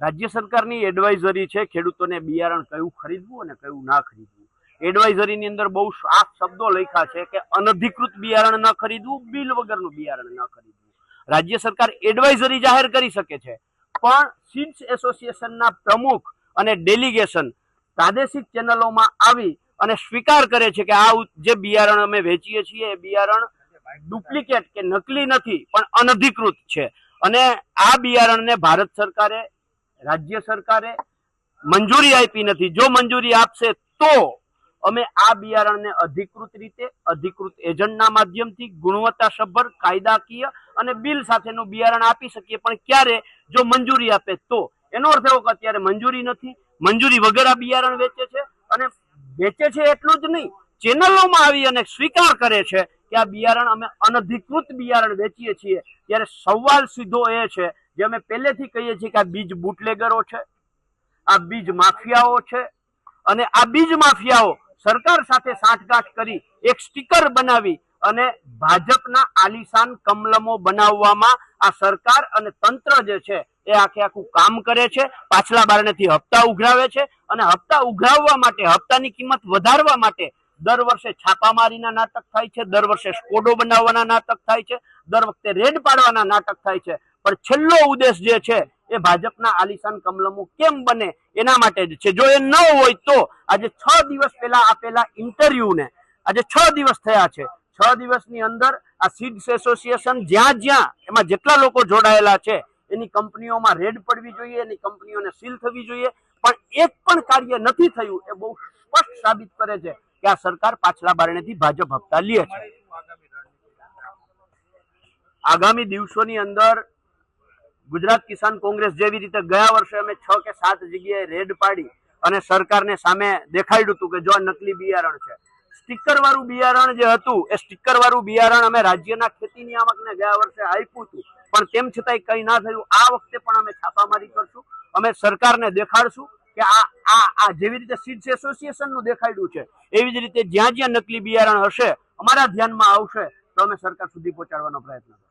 રાજ્ય સરકારની એડવાઇઝરી છે, ખેડૂતોને બિયારણ કયું ખરીદવું અને કયું ના ખરીદવું. એડવાઇઝરીની અંદર બહુ સાફ શબ્દો લખ્યા છે કે અનધિકૃત બિયારણ ન ખરીદવું, બિલ વગરનું બિયારણ ન ખરીદવું. રાજ્ય સરકાર એડવાઇઝરી જાહેર કરી શકે છે, પણ સીડ્સ એસોસિએશનના પ્રમુખ અને ડેલિગેશન પ્રાદેશિક ચેનલોમાં આવી અને સ્વીકાર કરે છે કે આ જે બિયારણ અમે વેચીએ છીએ, એ બિયારણ ડુપ્લિકેટ કે નકલી નથી, પણ અનધિકૃત છે. અને આ બિયારણને ભારત સરકારે રાજ્ય સરકારે મંજૂરી આપી નથી. જો મંજૂરી આપશે તો અમે આ બિયારણને અધિકૃત રીતે, અધિકૃત એજન્ટના માધ્યમથી ગુણવત્તાસભર, કાયદાકીય અને બિલ સાથેનું બિયારણ આપી શકીએ. પણ ક્યારે? જો મંજૂરી આપે તો. એનો અર્થ એવો કે અત્યારે મંજૂરી નથી. મંજૂરી વગર આ બિયારણ વેચે છે અને વેચે છે એટલું જ નહીં. ચેનલોમાં આવી અને સ્વીકાર કરે છે કે આ બિયારણ અમે અનધિકૃત બિયારણ વેચીએ છીએ. ત્યારે સવાલ સીધો એ છે જે અમે પહેલેથી કહીએ છીએ કે આ બીજ બુટલેગરો છે, આ બીજ માફિયાઓ છે અને આ બીજ માફિયાઓ સરકાર સાથે સાંઠગાંઠ કરી એક સ્ટીકર બનાવી અને ભાજપના આલિશાન કમલમો બનાવવામાં આ સરકાર અને તંત્ર જે છે એ આખે આખું કામ કરે છે, પાછલા બારણેથી હપ્તા ઉઘરાવે છે અને હપ્તા ઉઘરાવવા માટે, હપ્તાની કિંમત વધારવા માટે દર વર્ષે છાપામારીના નાટક થાય છે, દર વર્ષે સ્કોડો બનાવવાના નાટક થાય છે, દર વખતે રેડ પાડવાના નાટક થાય છે. પણ છેલ્લો ઉદ્દેશ જે છે, એ ભાજપના આલિશાન કમલમો કેમ બને એના માટે જ છે. જો એ ન હોય તો આજે છ દિવસ પહેલા આપેલા ઇન્ટરવ્યુને, આજે છ દિવસ થયા છે. છ દિવસની અંદર આ સીડ્સ એસોસિએશન જ્યાં જ્યાં એમાં જેટલા લોકો જોડાયેલા છે, એની કંપનીઓમાં રેડ પડવી જોઈએ, એની કંપનીઓને સીલ થવી જોઈએ. પણ એક પણ કાર્ય નથી થયું, એ બહુ સ્પષ્ટ સાબિત કરે છે. કે આ સરકાર પાછલા બારણેથી ભાજપ હપ્તા લે છે. આગામી દિવસોની અંદર ગુજરાત કિસાન કોંગ્રેસ જેવી રીતે ગયા વર્ષે અમે છ કે સાત જગ્યાએ રેડ પાડી અને સરકારને સામે દેખાડ્યું હતું કે જો નકલી બિયારણ છે. સ્ટીકર વાળું બિયારણ જે હતું, એ સ્ટીકર વાળું બિયારણ અમે રાજ્યના ખેતી નિયામકને ગયા વર્ષે આપ્યું હતું. પણ તેમ છતાંય કઈ ના થયું. આ વખતે પણ અમે છાપામારી કરશું. અમે સરકારને દેખાડશું કે આ આ આ જેવી રીતે સીડ્સ એસોસિએશનનું દેખાડ્યું છે, એવી જ રીતે જ્યાં જ્યાં નકલી બિયારણ હશે, અમારા ધ્યાનમાં આવશે, તો અમે સરકાર સુધી પહોંચાડવાનો પ્રયત્ન